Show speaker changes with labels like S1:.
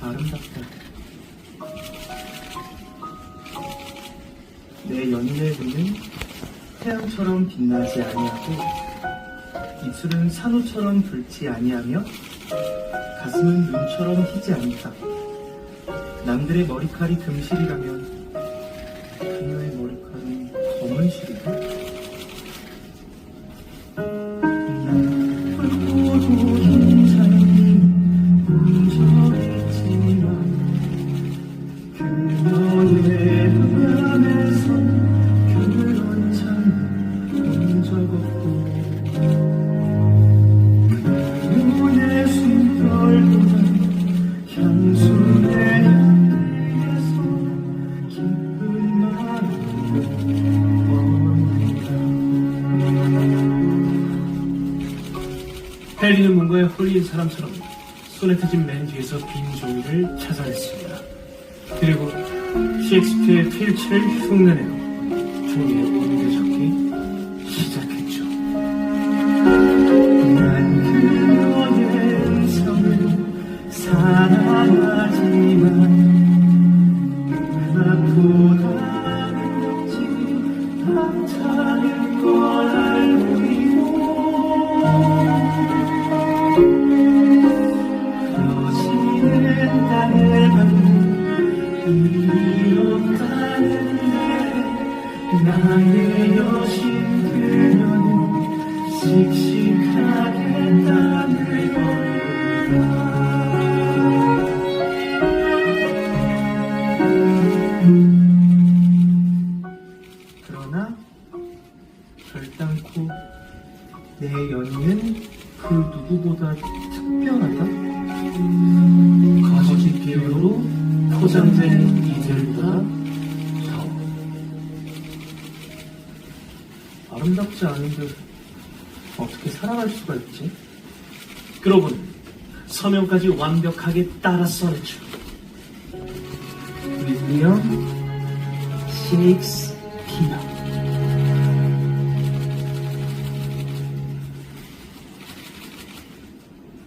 S1: 아름답다. 내 연인의 눈은 태양처럼 빛나지 아니하고 입술은 산호처럼 붉지 아니하며 가슴은 눈처럼 희지 않다. 남들의 머리칼이 금실이라면 그녀의 머리칼은 검은 실이다.
S2: 헨리는 뭔가에 홀린 사람처럼 손에 트진 맨 뒤에서 빈 종이를 찾아냈습니다. 그리고 셰익스피어의 필체를 흉내내어 종이에 옮겨 적기 시작했죠.
S1: 사랑하지만 나보다 그러나 결단코 내 연인은 그 누구보다 특별하다.
S2: 거짓 비유로 포장된 이들보다
S1: 아름답지 않은데 어떻게 사랑할 수가 있지?
S2: 그러고는 서명까지 완벽하게 따라 써냈죠.
S1: 윌리엄 셰익스피어